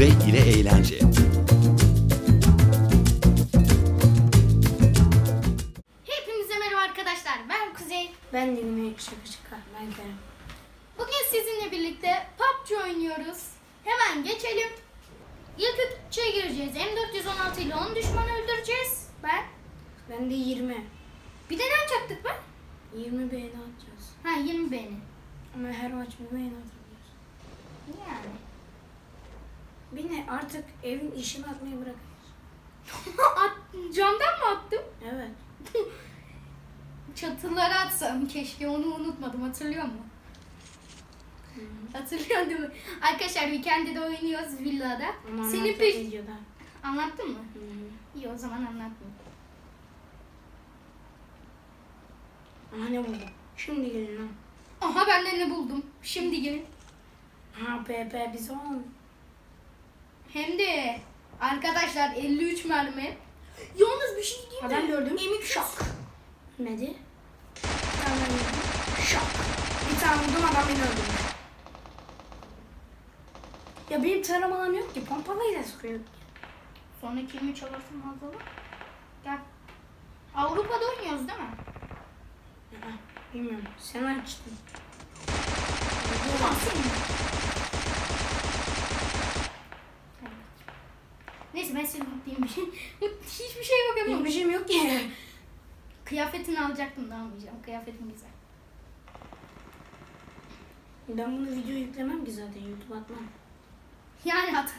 Kuzey ile eğlence. Hepinize merhaba arkadaşlar. Ben Kuzey. Ben şaka şaka. Ben Kerem. Bugün sizinle birlikte PUBG oynuyoruz. Hemen geçelim. İlk üçe gireceğiz. M416 ile 10 düşman öldüreceğiz. Ben. Ben de 20. Bir de ne yapacaktık ben? 20 beğeni atacağız. Ha 20 beğeni. Ama her maç bir beğeni atabiliyoruz. Yani. Beni artık evin işini atmayı bırak. At, camdan mı attım? Evet. Çatılara atsam keşke onu unutmadım hatırlıyor musun? Hatırlıyor değil mi? Arkadaşlar weekend'de de oynuyoruz villada. Ama Senin anlatacak peş... videoda. Anlattın mı? Hı hı. İyi o zaman anlatmayayım. Aha ne buldum? Şimdi gelin lan. Aha ben de ne buldum. Şimdi gelin. Ha PP bizon. Hem de arkadaşlar 53 mermi. Yalnız bir şey diyeyim mi? Adam gördüm. Emik şok. Ölmedi. Bir tane ben. Şok. Bir tane vurdum adam beni öldürdü. Ya benim taramalarım yok ki. Pompalıyla sıkıyor. Sonra kimi çalarsın Hazal'ı? Gel. Avrupa'da oynuyoruz değil mi? Bilmiyorum. Sen açtın. Tamam Neyse ben seni şey. Hiçbir şey yok ama. bir şeyim yok ki. Kıyafetini alacaktım da almayacağım. Kıyafetin güzel. Ben bunu video yüklemem ki zaten YouTube atmam. Yani hat.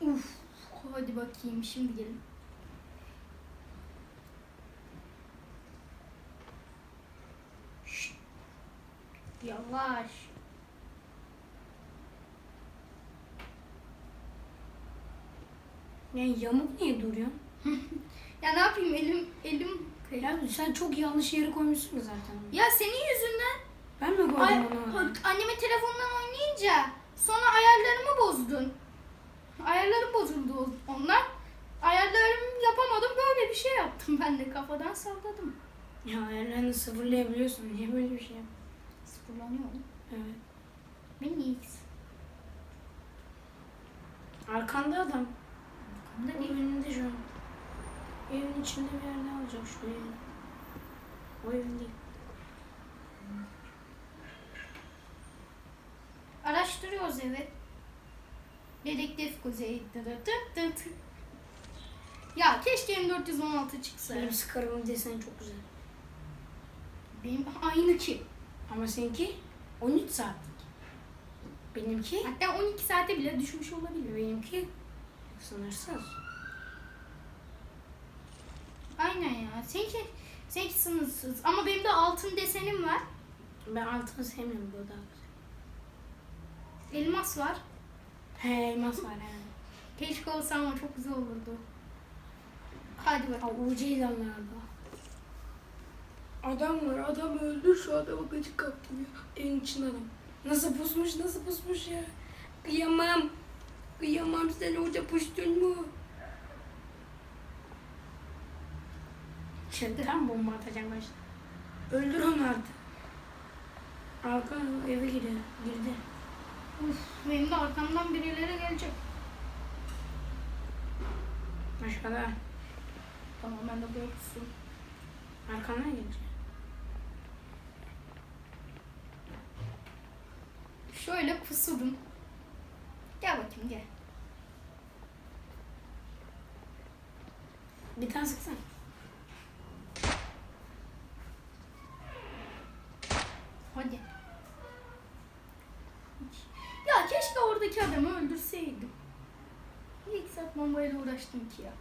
Uf. Hadi bakayım şimdi gelin. Yavaş. Yani yamuk niye duruyor? Ya ne yapayım elim elim Ya sen çok yanlış yere koymuşsun zaten. Ya senin yüzünden Ben mi koydum Ay, onu? anneme telefondan oynayınca sonra ayarlarımı bozdun. Ayarlarım bozuldu ondan. Ayarlarımı yapamadım böyle bir şey yaptım ben de kafadan salladım. Ya ayarlarını sıfırlayabiliyorsun. Niye böyle bir şey yap? Sıfırlanıyor oğlum. Evet. Benim X. Arkanda adam. O ne? önünde şu an. Evin içinde bir yerde olacak şu ev. O evin değil. Araştırıyoruz evet. Dedektif Kuzey. Dı dı dı. Ya keşke M416 çıksa. Benim Scar'ımın deseni çok güzel. Benim aynı ki. Ama seninki 13 saatlik. Benimki Hatta 12 saate bile düşmüş olabilir. benimki sınırsız. Aynen ya. Seninki, seninki sınırsız. Ama benim de altın desenim var. Ben altını sevmiyorum bu daha güzel. Elmas var. He elmas var yani. Keşke olsa ama çok güzel olurdu. Hadi Ha bakalım. ucu ilanlarda. Adam var adam öldü şu adama gıcık kaptım ya. Evin içinde adam. Nasıl pusmuş nasıl pusmuş ya. Kıyamam. Kıyamam sen orada puştun mu? Çıldıran bomba atacak başta. Öldür onu artık. Arka eve gidiyor. Girdi. Uf, benim de arkamdan birileri gelecek. Aşağıda. Tamam ben de böyle pusum. Arkandan gelecek. Şöyle pusudum. Gel bakayım gel. Bir tane sıksana. Hadi. Ya keşke oradaki adamı öldürseydim. Niye iki saat bombayla uğraştım ki ya?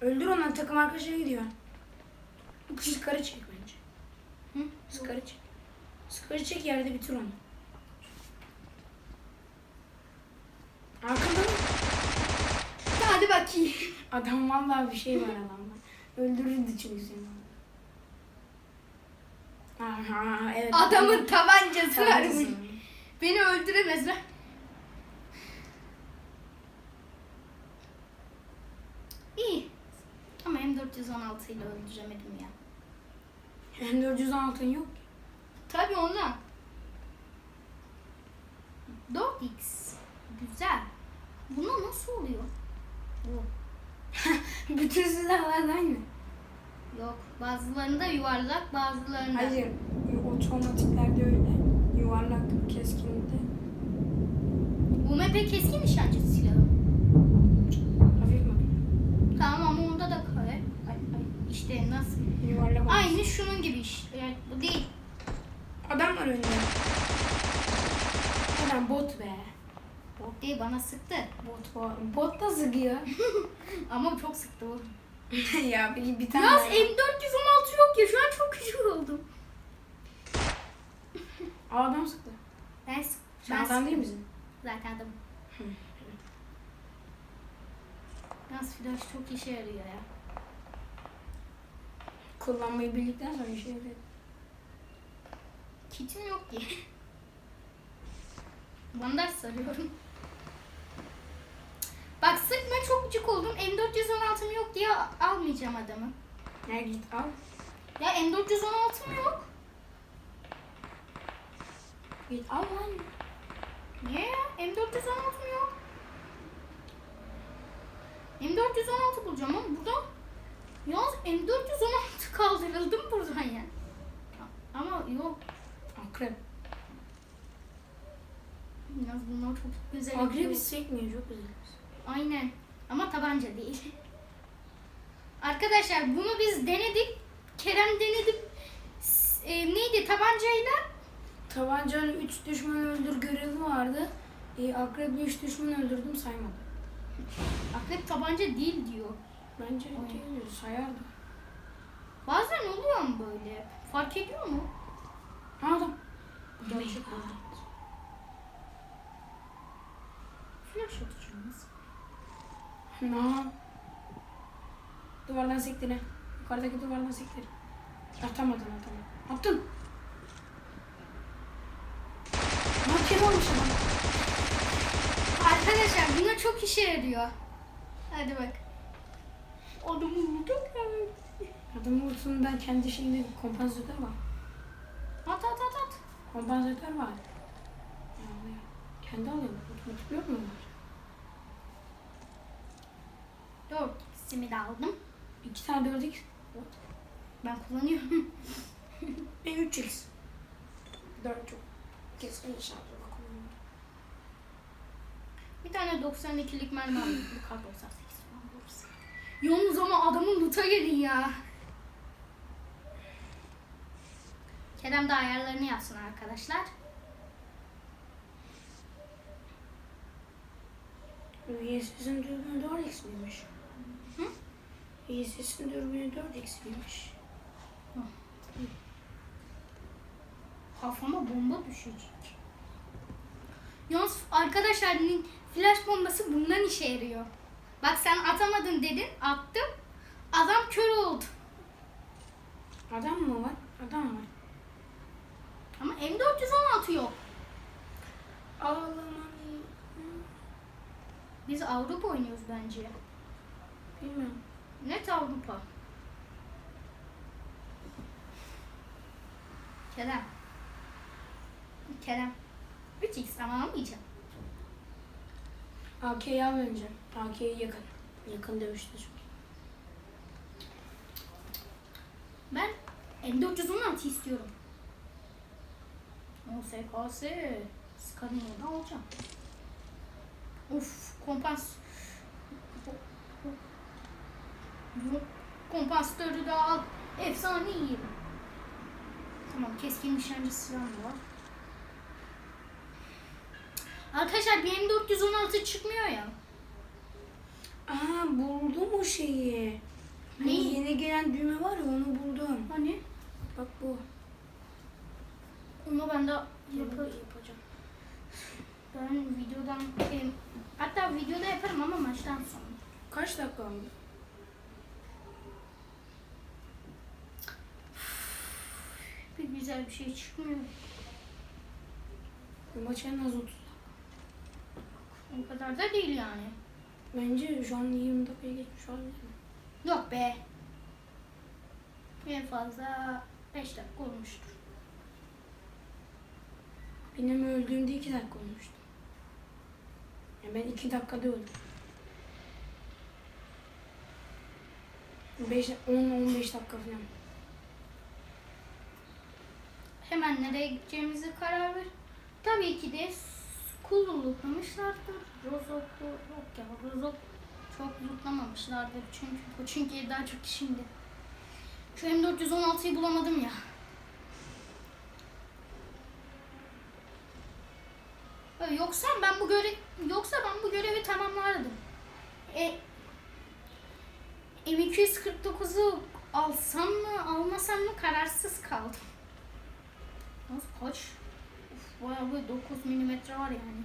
Öldür onu takım arkadaşına gidiyor. Bu kişi skarı çek bence. Hı? Skarı çek. Skarı çek yerde bitir onu. Arkada mı? Hadi bakayım. Adam vallahi bir şey var adamda. Öldürürdü çünkü seni. Aha, evet. Adamın tabancası varmış. Beni öldüremezler. İyi. M416 ile öldüremedim ya. Hem 416'ın yok ki. Tabii ondan. 4x. Güzel. Buna nasıl oluyor? Bu. Bütün silahlar aynı. Yok. Bazılarında yuvarlak, bazılarında. Hayır. Otomatiklerde öyle. Yuvarlak, keskinlikte. UMP keskin nişancı silahı. Hafif mi? Tamam ama onda da kare. Ay, ay, işte nasıl? Yuvarlak. olmuş. Aynı şunun gibi işte. Yani bu değil. Adam var önünde. Adam bot be. Bot değil bana sıktı. Bot var. Bot da sıkıyor. Ama çok sıktı o. ya bir, bir tane. Daha- M416 yok ya şu an çok küçük oldum. Aa, adam sıktı. Ben, s- Sen ben adam değil misin? Zaten. Hı. Yalnız flash çok işe yarıyor ya. Kullanmayı bildikten sonra işe yarıyor. Kitim yok ki. Bandaj sarıyorum. Bak ben çok gıcık oldum. M416'm yok diye almayacağım adamı. Ya git al. Ya M416'm yok. Git al lan. Niye ya? M416'm yok. M416 bulacağım ama buradan Yalnız M416 kaldırıldım buradan ya. Ama yok. Akrep. Yalnız bunlar çok güzel. Akrebi yapıyor. sekmiyor çok güzel. Aynen. Ama tabanca değil. Arkadaşlar bunu biz denedik. Kerem denedi. E, neydi tabancayla? Tabancanın 3 düşman öldür görevi vardı. E, akreple 3 düşman öldürdüm saymadı. Akrep tabanca değil diyor. Bence değil, sayardı. Bazen oluyor mu böyle? Fark ediyor mu? Adam. Gerçek oldu. Flash atacağız. Ne? Duvardan sektire. Yukarıdaki duvardan sektire. Atamadın atamadın. Attın. Maket olmuş adam. Arkadaşlar buna çok işe yarıyor. Hadi bak. Adamı vurduk ya. Adamın vursun ben kendi şeyimde kompansatör var. At at at at. Kompansatör var. Yani kendi. Otomatik yok mu var? Dört ikisini de aldım. İki tane dört x. Ben kullanıyorum. Ben 3 x. Dört çok. Keskin nişancı bak. Bir tane 92'lik mermi aldım. Bu kar 98 falan olursa. Yalnız ama adamın loot'a gelin ya. Kerem de ayarlarını yapsın arkadaşlar. VSS'in dürbünü 4x miymiş? Hı? VSS'in dürbünü 4x miymiş? Kafama bomba düşecek. Yalnız arkadaşlar flash bombası bundan işe yarıyor. Bak sen atamadın dedin, attım. Adam kör oldu. Adam mı var? Adam var. Ama M416 yok. Ağlamanı Biz Avrupa oynuyoruz bence. bilmiyorum. Net Avrupa. Kerem. Kerem. 3x ama almayacağım. AK'yi al önce. AK'yi yakın. Yakın dövüşte çünkü. Ben M416 istiyorum. O SKS. Scania'da alacağım. Of kompans. Kompansatörü de al. Efsane iyiyim. Tamam keskin nişancı silahım var. Arkadaşlar bir M416 çıkmıyor ya. Aa buldum o şeyi. Hani Neyi? yeni gelen düğme var ya onu buldum. Hani? Bak bu. Onu ben de Bunu yaparım. yapacağım. Ben videodan em, hatta videoda yaparım ama maçtan sonra. Kaç dakika oldu? Bir güzel bir şey çıkmıyor. Bu maç en az 30 dakika. O kadar da değil yani. Bence şu an 20 dakikaya geçmiş olabilir mi? Yok be. En fazla 5 dakika olmuştur. Benim öldüğümde iki dakika olmuştu. Yani ben iki dakikada öldüm. 5 10-15 dakika falan. Hemen nereye gideceğimizi karar ver. Tabii ki de kullanmışlardır. Rozok'u yok ya. Rozok çok lootlamamışlardır çünkü. Çünkü daha çok şimdi. Şu M416'yı bulamadım ya. Yoksa ben bu görev yoksa ben bu görevi tamamlardım. E, M249'u alsam mı almasam mı kararsız kaldım. Nasıl kaç? Uf, bayağı böyle 9 milimetre var yani.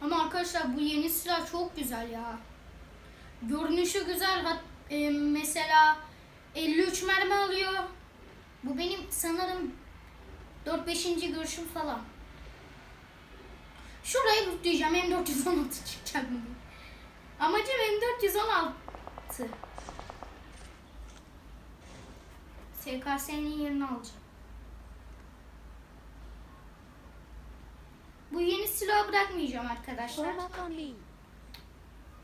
Ama arkadaşlar bu yeni silah çok güzel ya. Görünüşü güzel. Hat, e, mesela 53 mermi alıyor. Bu benim sanırım 4-5. görüşüm falan. Şurayı lootlayacağım. M416 çıkacak mı? Amacım M416. SKS'nin yerini alacağım. Bu yeni silahı bırakmayacağım arkadaşlar.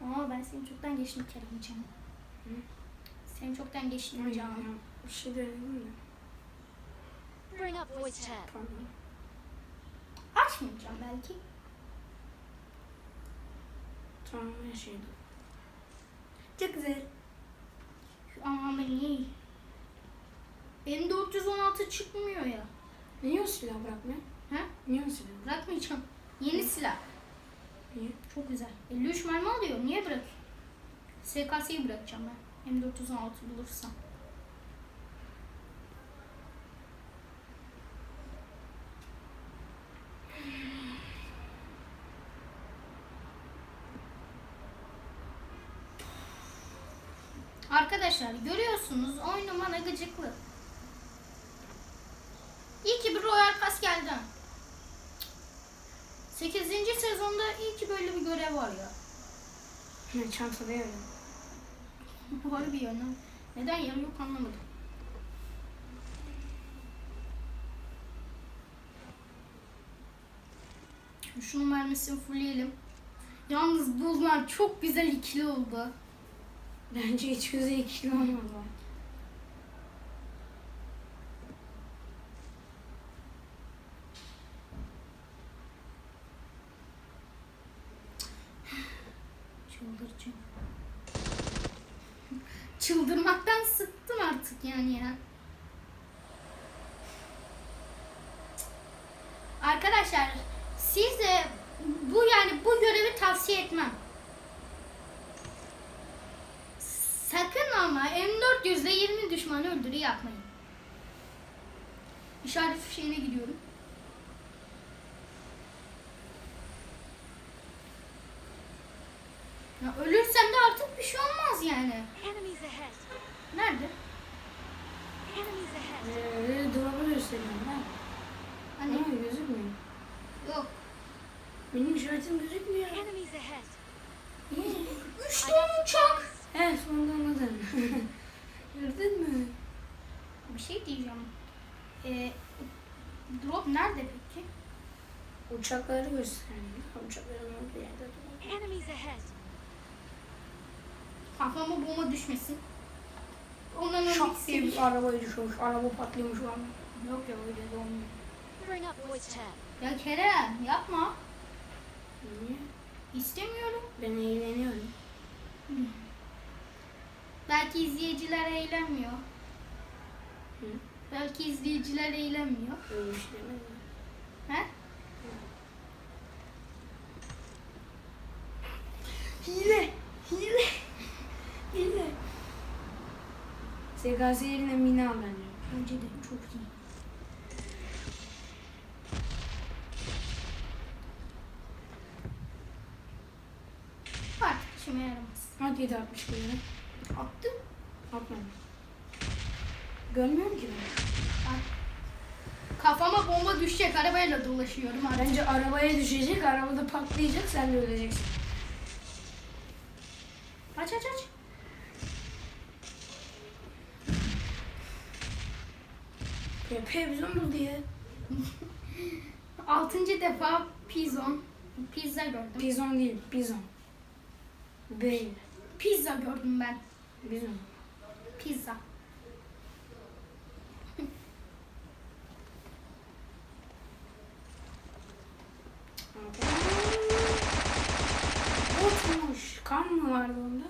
Aa ben seni çoktan geçtim Keremciğim. Hı? Seni çoktan geçtim canım. bir şey denedim de. Bring up voice chat. Açmayacağım belki. Tamam her şeydi. Çok güzel. Ama iyi. M416 çıkmıyor ya. Niye o silah bırakmıyor? Ha? Niye o silah? Bırakmayacağım. Yeni silah. Niye? Çok güzel. 53 mermi alıyor. Niye bırak? SKS'yi bırakacağım ben. M416 bulursam. Arkadaşlar görüyorsunuz oyun bana gıcıklı. İyi ki bir Royal Pass geldi. 8. sezonda iyi ki böyle bir görev var ya. Ne çantada. Var bir yana. Neden yarı yok anlamadım. Şunun mermisini fullleyelim. Yalnız bunlar çok güzel ikili oldu. Bence hiç güzel ikili olmadı. Çıldırmaktan sıktım artık yani ya. Arkadaşlar size bu yani bu görevi tavsiye etmem. Sakın ama M400 ile 20 düşmanı öldürü yapmayın. İşaret fişeğine gidiyorum. Ya ölürsem de artık bir şey olmaz yani. Nerede? Ee, Öyle dolabı gösteriyorum ben. Hani Ama gözükmüyor. yok. Benim işaretim gözükmüyor. Üç got uçak. He sonunda anladın. Gördün mü? Bir şey diyeceğim. Ee, drop nerede peki? Uçakları gösteriyor. Uçakların olduğu yerde ahead. Kafama bomba düşmesin. Ondan önce Şak diye bir arabaya düşüyormuş. Araba patlıyormuş falan. Yok ya öyle de olmuyor. Bring up voice chat. Ya Kerem yapma. Niye? İstemiyorum. Ben eğleniyorum. Belki izleyiciler eğlenmiyor. Hı? Belki izleyiciler eğlenmiyor. Öyle bir şey demedim. He? Hile! Hile! SKS yerine mini al bence. Bence de çok iyi. Artık işime yaramaz. Hadi 760 kere. Attım. Atmadım. Görmüyorum ki ben. Bak. Kafama bomba düşecek arabayla dolaşıyorum artık. Bence arabaya düşecek, arabada patlayacak, sen de öleceksin. Aç aç aç. Pepe bizon buldu ya. Altıncı defa pizon. Pizza gördüm. Bizon değil, bizon. Değil. Pizza gördüm ben. Bizon. Pizza. Botmuş. Kan mı vardı onda?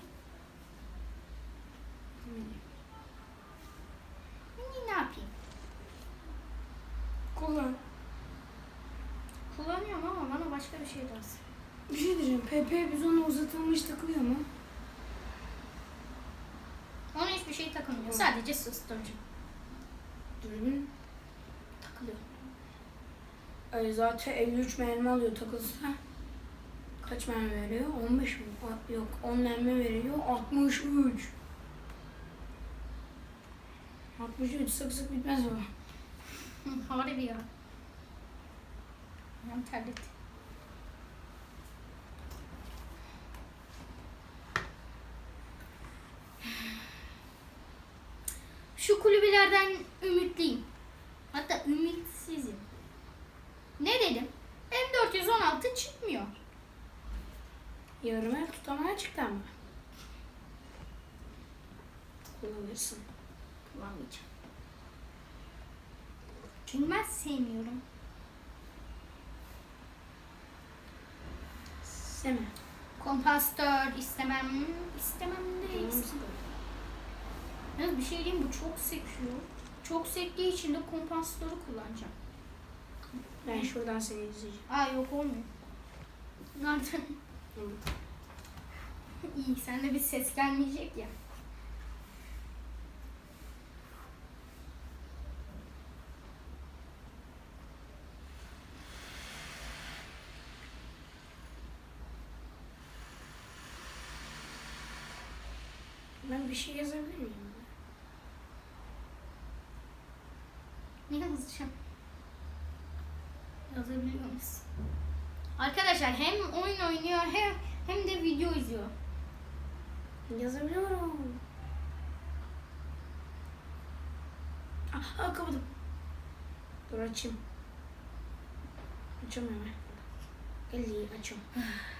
Ne yapayım? Kullan. Kullanıyorum ama bana başka bir şey lazım. Bir şey diyeceğim. Pepe bizona uzatılmış takılıyor mu? Ona hiçbir şey takılmıyor. Sadece susturucu Dürbün. takılıyor. Ay zaten 53 mermi alıyor takılsa. Kaç mermi veriyor? 15 mi? Yok 10 mermi veriyor. 63. 63 sık sık bitmez o. Harbi ya. Ayağım terletti. Şu kulübelerden ümitliyim. Hatta ümitsizim. Ne dedim? M416 çıkmıyor. Yarım el tutamaya çıktı ama. Kullanırsın. Kullanmayacağım. Çünkü ben sevmiyorum. Seme. Kompastör istemem. istemem de istemem. Yalnız bir şey diyeyim bu çok sekiyor. Çok sektiği için de kompansatörü kullanacağım. Ben şuradan seni izleyeceğim. Aa yok olmuyor. Nereden? İyi sende bir ses gelmeyecek ya. Bir şey yazabilir miyim? Ne yazacağım? Yazabiliyor musun? Arkadaşlar hem oyun oynuyor hem hem de video izliyor. Yazabiliyorum. Ah, ah kapadım. Dur açayım. Açamıyorum. Elliyi açıyorum.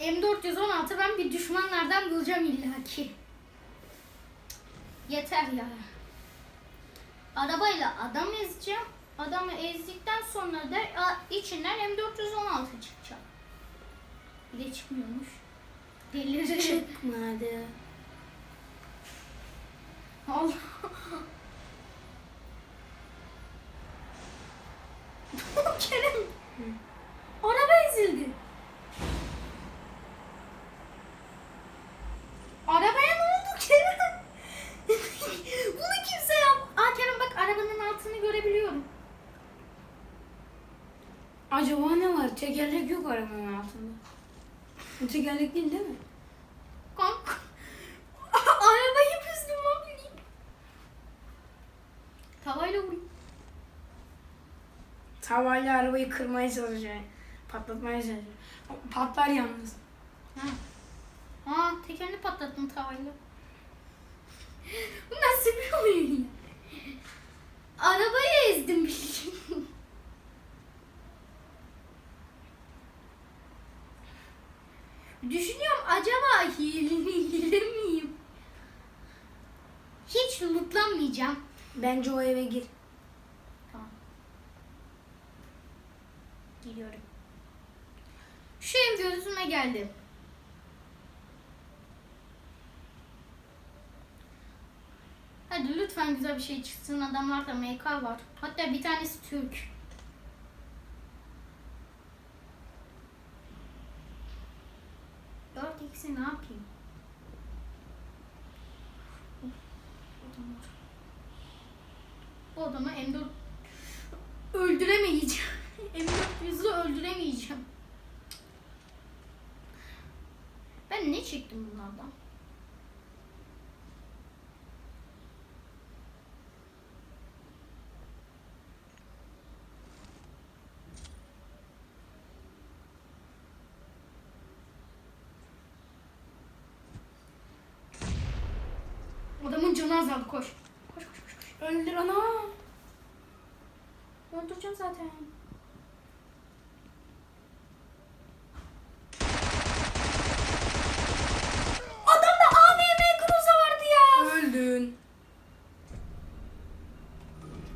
M416 ben bir düşmanlardan bulacağım illaki. Yeter ya. Arabayla adam ezeceğim. Adamı ezdikten sonra da içinden M416 çıkacak. Bir de çıkmıyormuş. Deliririm. Çıkmadı. Allah. Kerem. Araba ezildi. Arabaya ne oldu Kerem? Bunu kimse yap. Aa Kerem bak arabanın altını görebiliyorum. Acaba ne var? Yok arabanın altında. Bu tekerlek değil değil mi? Kanka. Arabayı ne bileyim. Tavayla vurayım. Tavayla arabayı kırmaya çalışıyor. Patlatmaya çalışıyor. Patlar yalnız. Ha. Aa tekerini patlattım tavayla. Bu nasıl bir oyun ya? Arabayı ezdim bildiğin. Düşünüyorum acaba hile, hile miyim? Hiç lootlanmayacağım. Bence o eve gir. Tamam. Geliyorum. Şu ev gözüme geldi. Hadi lütfen güzel bir şey çıksın. Adamlarda MK var. Hatta bir tanesi Türk. Dört x'i ne yapayım? Bu adamı M4 öldüremeyeceğim. M400'ü öldüremeyeceğim. Ben ne çektim bunlardan? Adamın canı azaldı koş. Öldür ana. Öldüreceğim zaten. Adamda AVM Groza vardı ya. Öldün.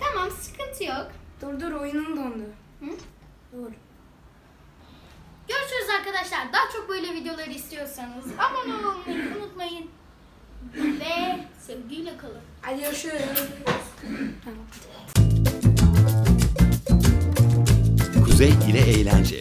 Tamam sıkıntı yok. Dur dur oyunun dondu. Hı? Dur. Görüşürüz arkadaşlar. Daha çok böyle videolar istiyorsanız abone olmayı unutmayın. Ve sevgiyle kalın. Hadi görüşürüz. Tamam. Kuzey ile eğlence.